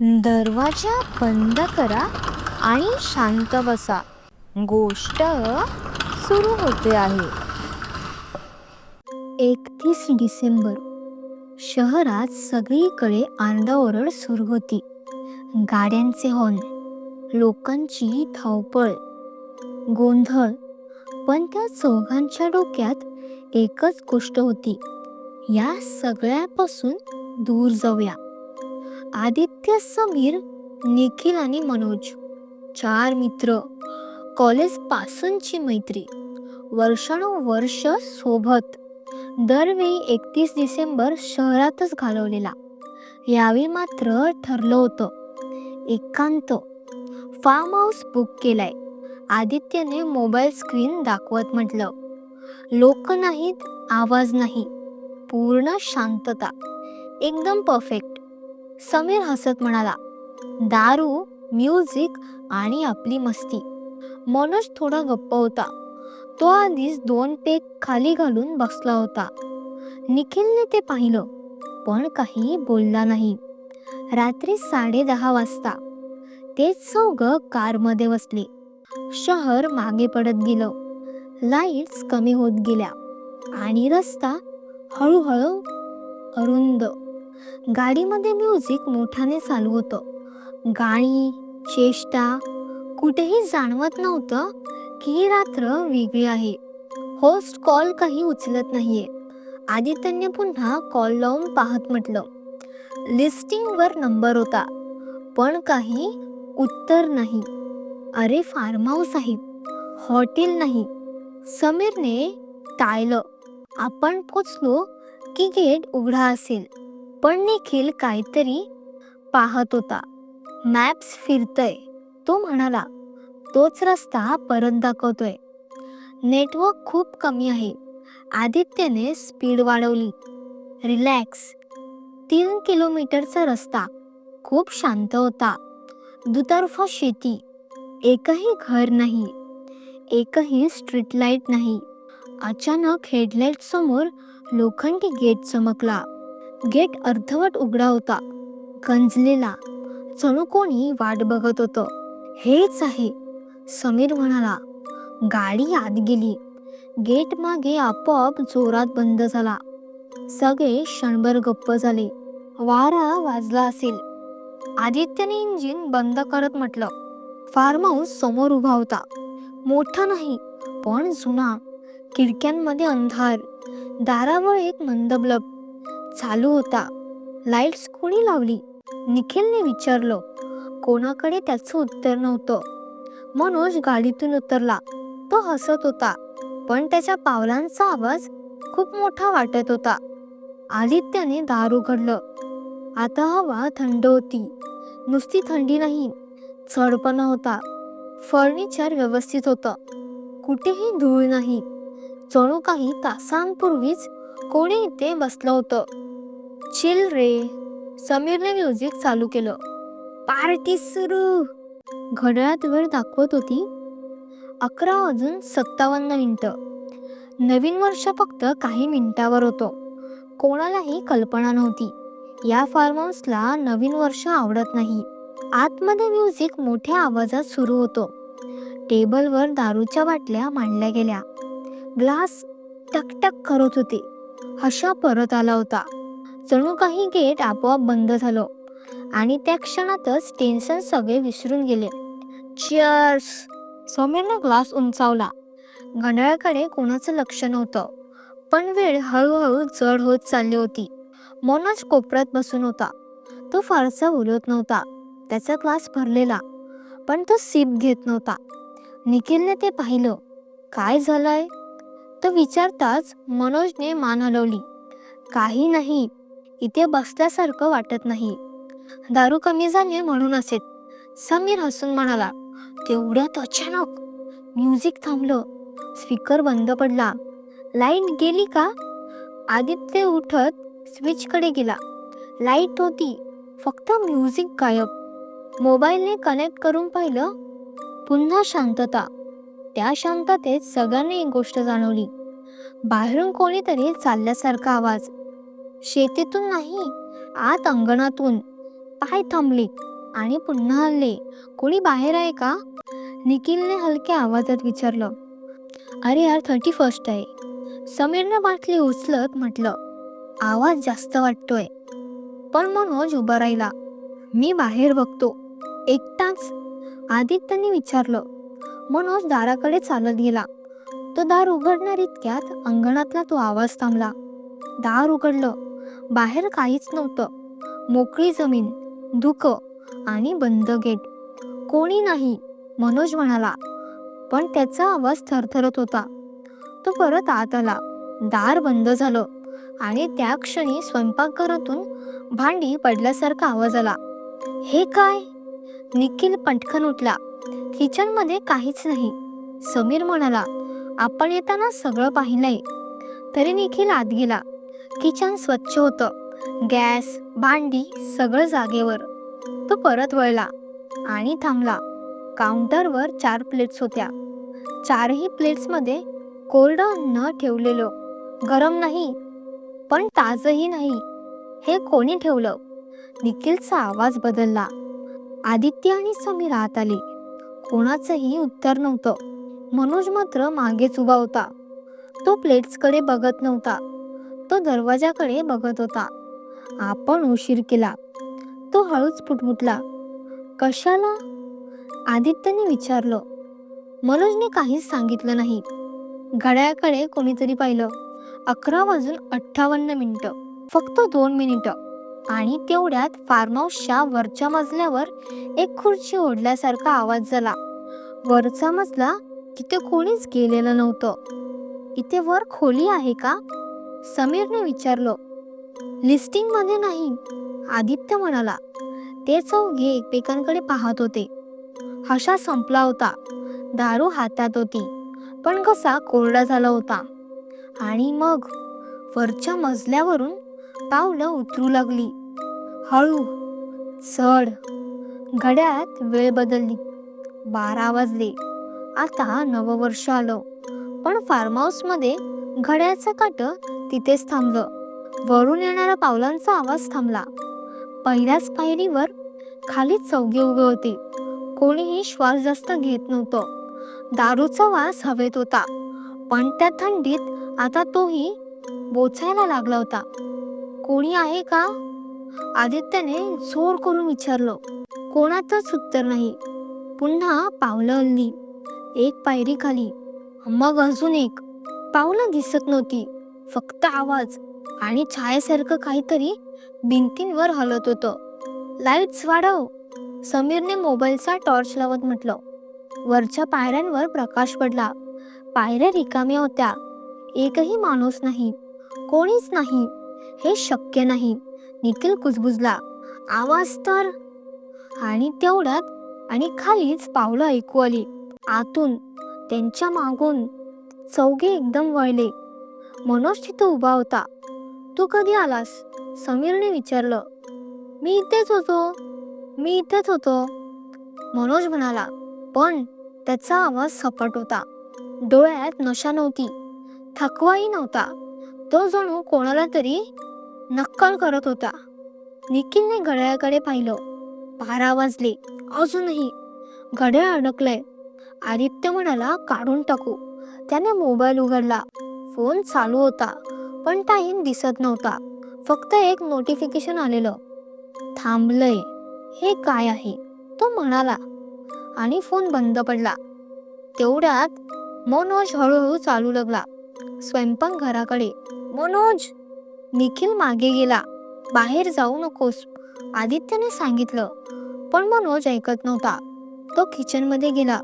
दरवाजा बंद करा आणि शांत बसा. गोष्ट सुरू होते आहे. एकतीस डिसेंबर. शहरात सगळीकडे आरडाओरड सुरू होती. गाड्यांचे हॉर्न लोकांची धावपळ गोंधळ पण त्या चौघांच्या डोक्यात एकच गोष्ट होती. या सगळ्यापासून दूर जाऊया. आदित्य समीर निखिल आणि मनोज. चार मित्र. कॉलेज पासूनची मैत्री. वर्षानुवर्ष सोबत. दरवेळी एकतीस डिसेंबर शहरातच घालवलेला. यावेळी मात्र ठरलं होतं. एकांत. फार्म हाऊस बुक केलाय. आदित्यने मोबाईल स्क्रीन दाखवत म्हटलं. लोक नाहीत आवाज नाही. पूर्ण शांतता. एकदम परफेक्ट समीर हसत म्हणाला दारू म्युझिक आणि आपली मस्ती. मनोज थोडा गप्प होता. तो आधीच दोन पेक खाली घालून बसला होता. निखिलने ते पाहिलं पण काही बोलला नाही. रात्री साडे दहा वाजता ते चौघ कारमध्ये बसले. शहर मागे पडत गेलं. लाईट्स कमी होत गेल्या आणि रस्ता हळूहळू अरुंद. गाडीमध्ये म्युझिक मोठ्याने चालू होतं. गाणी चेष्टा कुठेही जाणवत नव्हतं की ही रात्र वेगळी आहे. होस्ट कॉल काही उचलत नाहीये. आदित्यने पुन्हा कॉल लावून पाहत म्हटलं लिस्टिंगवर नंबर होता पण काही उत्तर नाही. अरे फार्म हाऊस आहे. हॉटेल नाही. समीरने टाळलं. आपण पोचलो की गेट उघडा असेल. पण निखिल काहीतरी पाहत होता. मॅप्स फिरतय तो म्हणाला तोच रस्ता परत दाखवतोय. नेटवर्क खूप कमी आहे. आदित्यने स्पीड वाढवली. रिलॅक्स. तीन किलोमीटरचा रस्ता. खूप शांत होता. दुतर्फा शेती. एकही घर नाही. एकही स्ट्रीट लाइट नाही. अचानक हेडलाईट समोर लोखंडी गेट चमकला. गेट अर्धवट उघडा होता. गंजलेला. जणू कोणी वाट बघत होतं. हेच आहे. समीर म्हणाला. गाडी आत गेली. गेट मागे आपोआप जोरात बंद झाला. सगळे क्षणभर गप्प झाले. वारा वाजला असेल. आदित्यने इंजिन बंद करत म्हटलं. फार्म हाऊस समोर उभा होता. मोठा नाही पण जुना. खिडक्यांमध्ये अंधार. दारावर एक मंदबलब चालू होता. लाईट्स कोणी लावली? निखिलने विचारलं. कोणाकडे त्याचं उत्तर नव्हतं. मनोज गाडीतून उतरला. तो हसत होता पण त्याच्या पावलांचा आवाज खूप मोठा वाटत होता. आदित्याने दार उघडलं. आता हवा थंड होती. नुसती थंडी नाही चढपणा होता. फर्निचर व्यवस्थित होतं. कुठेही धूळ नाही. जणू काही तासांपूर्वीच कोणी इथे बसलं होतं. चिल रे. समीरने म्युझिक चालू केलं. पार्टी सुरू. घड्याळात वेळ दाखवत होती अकरा वाजून सत्तावन्न मिनटं. नवीन वर्ष फक्त काही मिनिटावर होतं. कोणालाही कल्पना नव्हती. या फार्म हाऊसला नवीन वर्ष आवडत नाही. आतमध्ये म्युझिक मोठ्या आवाजात सुरू होतो. टेबलवर दारूच्या बाटल्या मांडल्या गेल्या. ग्लास टकटक करत होते. हशा परत आला होता. जणू काही गेट आपोआप बंद झालं. आणि त्या क्षणातच टेन्शन सगळे विसरून गेले. चिअर्स सौम्यानं ग्लास उंचावला. घड्याळकडे कोणाचं लक्ष नव्हतं. पण वेळ हळूहळू जड होत चालली होती. मनोज कोपऱ्यात बसून होता. तो फारसा बोलत नव्हता. त्याचा ग्लास भरलेला. पण तो सीप घेत नव्हता. निखिलने ते पाहिलं. काय झालंय? तो विचारताच मनोजने मान हलवली. काही नाही. इथे बसल्यासारखं वाटत नाही. दारू कमी झाली म्हणून असेल समीर हसून म्हणाला तेवढ्यात अचानक म्युझिक थांबलं. स्पीकर बंद पडला. लाइट गेली का? आदित्य उठत स्विचकडे गेला. लाइट होती फक्त म्युझिक गायब. मोबाईलने कनेक्ट करून पाहिलं पुन्हा शांतता. त्या शांततेत सगळ्यांनी एक गोष्ट जाणवली. बाहेरून कोणीतरी चालल्यासारखा आवाज. शेतीतून नाही आत अंगणातून. पाय थांबले आणि पुन्हा हल्ले. कोणी बाहेर आहे का? निखिलने हलक्या आवाजात विचारलं. अरे यार थर्टी फर्स्ट आहे. समीरनं बाटली उचलत म्हटलं आवाज जास्त वाटतोय. पण मनोज उभा राहिला. मी बाहेर बघतो. एकटाच? आदित्यने विचारलं. मनोज दाराकडे चालत गेला. तो दार उघडणार इतक्यात अंगणातला तो आवाज थांबला. दार उघडलं. बाहेर काहीच नव्हतं. मोकळी जमीन धुकं आणि बंद गेट. कोणी नाही मनोज म्हणाला. पण त्याचा आवाज थरथरत होता. तो परत आत आला. दार बंद झालं आणि त्या क्षणी स्वयंपाकघरातून भांडी पडल्यासारखा आवाज आला. हे काय? निखिल पटकन उठला. किचनमध्ये काहीच नाही समीर म्हणाला. आपण येताना सगळं पाहिलंय. तरी निखिल आत गेला. किचन स्वच्छ होतं. गॅस भांडी सगळं जागेवर. तो परत वळला आणि थांबला. काउंटरवर चार प्लेट्स होत्या. चारही प्लेट्समध्ये कोरडं न ठेवलेलं. गरम नाही पण ताजही नाही. हे कोणी ठेवलं? निखिलचा आवाज बदलला. आदित्य आणि समीर आत आले. कोणाचंही उत्तर नव्हतं. मनोज मात्र मागेच उभा होता. तो प्लेट्सकडे बघत नव्हता. तो दरवाजाकडे बघत होता. आपण उशीर केला. तो हळूच फुटमुटला कशाला? आदित्यने विचारलं. मनोजने काहीच सांगितलं नाही. घड्याळाकडे कोणीतरी पाहिलं. अकरा वाजून अठ्ठावन्न मिनिटं. फक्त दोन मिनिटं. आणि तेवढ्यात फार्म हाऊसच्या वरच्या मजल्यावर एक खुर्ची ओढल्यासारखा आवाज झाला. वरचा मजला तिथे कोणीच गेलेलं नव्हतं. इथे वर खोली आहे का? समीरने विचारलं लिस्टिंगमध्ये नाही आदित्य म्हणाला. ते चौघे एकमेकांकडे पाहत होते. हशा संपला होता. दारू हातात होती पण कसा कोरडा झाला होता. आणि मग वरच्या मजल्यावरून पावलं उतरू लागली. हळू चढ. घड्यात वेळ बदलली. बारा वाजले. आता नववर्ष आलं. पण फार्म हाऊसमध्ये घड्याचं काट तिथेच थांबलं वरून येणाऱ्या पावलांचा आवाज थांबला. पहिल्याच पायरीवर खाली चौघे उभे होते. कोणीही श्वास जास्त घेत नव्हतं. दारूचा वास हवेत होता. पण त्या थंडीत आता तोही बोचायला लागला होता. कोणी आहे का? आदित्यने जोर करून विचारलं. कोणाचंच उत्तर नाही. पुन्हा पावलं हल्ली. एक पायरी खाली. मग अजून एक. पावलं दिसत नव्हती. फक्त आवाज आणि छायेसारखं काहीतरी भिंतींवर हलत होतं. लाईट्स वाढव. समीरने मोबाईलचा टॉर्च लावत म्हटलं. वरच्या पायऱ्यांवर प्रकाश पडला. पायऱ्या रिकाम्या होत्या. एकही माणूस नाही. कोणीच नाही. हे शक्य नाही. निखिल कुजबुजला. आवाज तर आणि तेवढ्यात आणि खालीच पावलं ऐकू आली. आतून त्यांच्या मागून चौघे एकदम वळले. मनोज तिथं उभा होता. तू कधी आलास? समीरने विचारलं. मी इथेच होतो. मी इथेच होतो. मनोज म्हणाला. पण त्याचा आवाज सपाट होता. डोळ्यात नशा नव्हती. थकवाही नव्हता. तो जणू कोणाला तरी नक्कल करत होता. निखिलने घड्याळाकडे पाहिलं. बारा वाजले. अजूनही. घड्याळ अडकलंय. आदित्य म्हणाला काढून टाकू. त्याने मोबाईल उघडला. फोन चालू होता पण टाईम दिसत नव्हता. फक्त एक नोटिफिकेशन आलेलं. थांबलंय. हे काय आहे? तो म्हणाला. आणि फोन बंद पडला. तेवढ्यात मनोज हळूहळू चालू लागला. स्वयंपाकघराकडे मनोज! निखिल मागे गेला. बाहेर जाऊ नकोस आदित्यने सांगितलं. पण मनोज ऐकत नव्हता. तो किचनमध्ये गेला.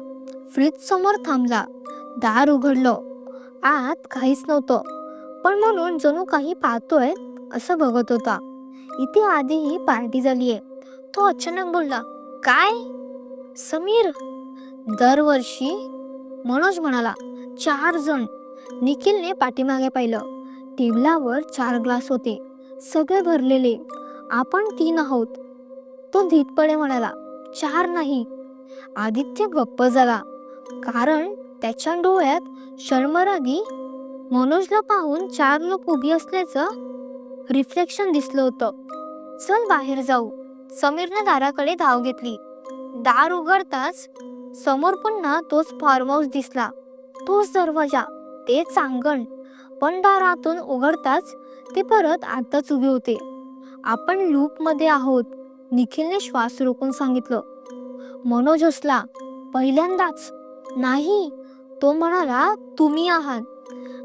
फ्रीज समोर थांबला. दार उघडलं. आत काहीच नव्हतं. पण म्हणून जणू काही पाहतोय असं बघत होता. इथे आधीही पार्टी झालीये तो अचानक बोलला काय? समीर? दरवर्षी मनोज म्हणाला चार जण. निखिलने पाठीमागे पाहिलं. टेबलावर चार ग्लास होते. सगळे भरलेले. आपण तीन आहोत. तो धीटपणे म्हणाला चार नाही. आदित्य गप्प झाला. कारण त्याच्या डोळ्यात शर्मरागी मनोजला पाहून चार लोक उभी असल्याचं रिफ्लेक्शन दिसलं होतं. चल बाहेर जाऊ. समीरने दाराकडे धाव घेतली. दार उघडताच समोर पुन्हा तोच फार्म हाऊस दिसला. तोच दरवाजा. तेच अंगण पण दारातून उघडताच ते परत आताच उभे होते. आपण लूपमध्ये आहोत. निखिलने श्वास रोखून सांगितलं. मनोज हसला. पहिल्यांदाच. नाही. तो म्हणाला तुम्ही आहात.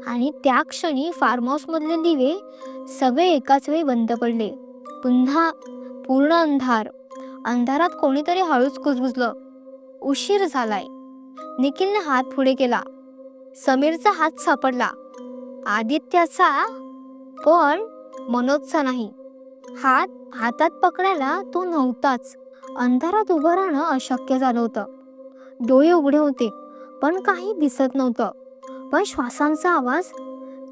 आणि त्या क्षणी फार्म हाऊस मधले दिवे सगळे एकाच वेळी बंद पडले. पुन्हा पूर्ण अंधार. अंधारात कोणीतरी हळूच कुजबुजलं. उशीर झालाय. निखिलने हात पुढे केला. समीरचा हात सापडला. आदित्याचा? पण मनोजचा नाही. हात हातात पकडायला तो नव्हताच. अंधारात उभं राहणं अशक्य झालं होतं. डोळे उघडे होते. पण काही दिसत नव्हतं. पण श्वासांचा आवाज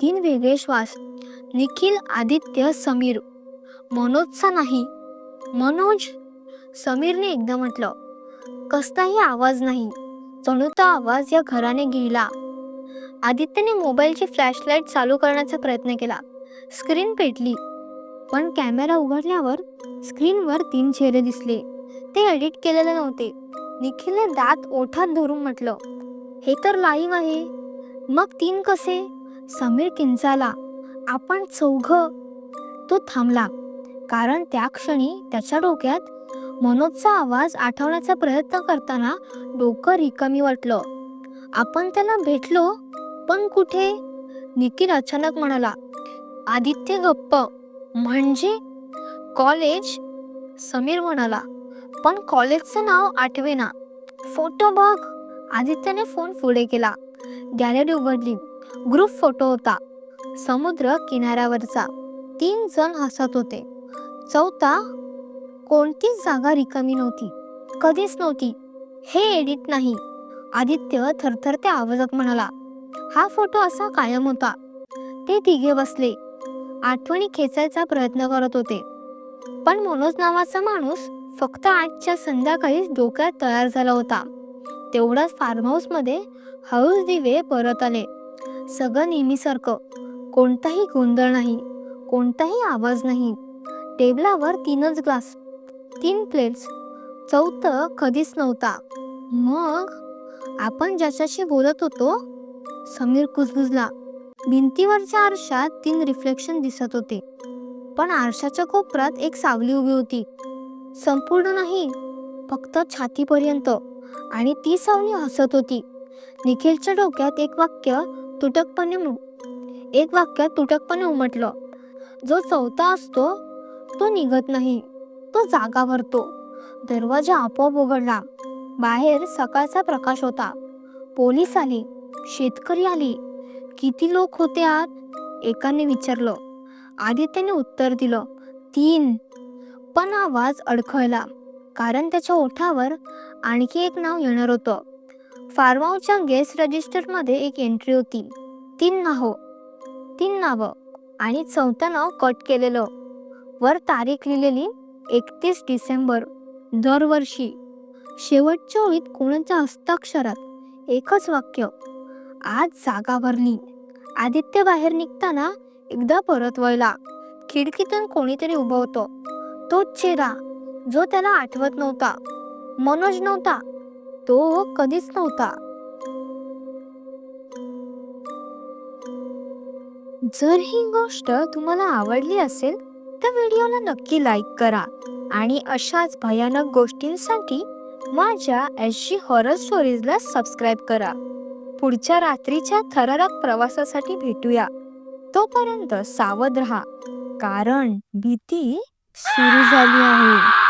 तीन वेगळे श्वास निखिल आदित्य समीर. मनोजचा नाही. मनोज? समीरने एकदा म्हटलं कसलाही आवाज नाही. जणू तो आवाज या घराने गेला. आदित्यने मोबाईलची फ्लॅशलाईट चालू करण्याचा प्रयत्न केला. स्क्रीन पेटली. पण कॅमेरा उघडल्यावर स्क्रीनवर तीन चेहरे दिसले. ते एडिट केलेले नव्हते. निखिलने दात ओठात धरून म्हटलं हे तर लाईव्ह आहे. मग तीन कसे? समीर किंचाला. आपण चौघ. तो थांबला. कारण त्या क्षणी त्याच्या डोक्यात मनोजचा आवाज आठवण्याचा प्रयत्न करताना डोकं रिकामी वाटलं. आपण त्याला भेटलो पण कुठे? निखिल अचानक म्हणाला आदित्य गप्प. म्हणजे? कॉलेज? समीर म्हणाला पण कॉलेजचं नाव आठवेना. फोटो बघ. आदित्यने फोन पुढे केला. गॅलरी उघडली. ग्रुप फोटो होता. समुद्र किनाऱ्यावरचा. तीन जण हसत होते. चौथा कोणतीच जागा रिकामी नव्हती? कधीच नव्हती. हे एडिट नाही. आदित्य थरथरत्या आवाजात म्हणाला हा फोटो असा कायम होता. ते तिघे बसले. आठवणी खेचायचा प्रयत्न करत होते. पण मनोज नावाचा माणूस फक्त आजच्या संध्याकाळीच डोक्यात तयार झाला होता. तेवढ्याच फार्म हाऊसमध्ये हळूच दिवे परत आले. सगळं नेहमीसारखं. कोणताही गोंधळ नाही. कोणताही आवाज नाही. टेबलावर तीनच ग्लास तीन प्लेट्स. चौथं कधीच नव्हता. मग आपण ज्याच्याशी बोलत होतो समीर कुजबुजला. भिंतीवरच्या आरशात तीन रिफ्लेक्शन दिसत होते. पण आरशाच्या कोपऱ्यात एक सावली उभी होती. संपूर्ण नाही फक्त छातीपर्यंत. आणि ती सावली हसत होती. निखिलच्या डोक्यात एक वाक्य तुटकपणे एक वाक्य तुटकपणे उमटलं. जो चौथा असतो तो निघत नाही. तो जागा भरतो. दरवाजा आपोआप उघडला. बाहेर सकाळचा प्रकाश होता. पोलीस आले. शेतकरी आले. किती लोक होते आत? एकाने विचारलं. आदित्यने उत्तर दिलं. तीन. पण आवाज अडखळला. कारण त्याच्या ओठावर आणखी एक नाव येणार होतं. फार्माऊच्या गेस्ट रजिस्टरमध्ये एक एंट्री होती. तीन नाव. तीन नावं आणि चौथं नाव कट केलेलं. वर तारीख लिहिलेली एकतीस डिसेंबर दरवर्षी. शेवटच्या ओळीत कोणाच्या हस्ताक्षरात एकच वाक्य आज जागा भरली. आदित्य बाहेर निघताना एकदा परत वळला. खिडकीतून कोणीतरी उभं होतं. तोच चेहरा जो त्याला आठवत नव्हता. मनोज नव्हता. तो कधीच नव्हता. जर ही गोष्ट तुम्हाला आवडली असेल तर व्हिडिओला नक्की लाईक करा आणि अशाच भयानक गोष्टींसाठी माझ्या एस जी हॉरर स्टोरीजला सबस्क्राईब करा. पुढच्या रात्रीच्या थरारक प्रवासासाठी भेटूया. तोपर्यंत सावध राहा कारण भीती सुरू झाली आहे.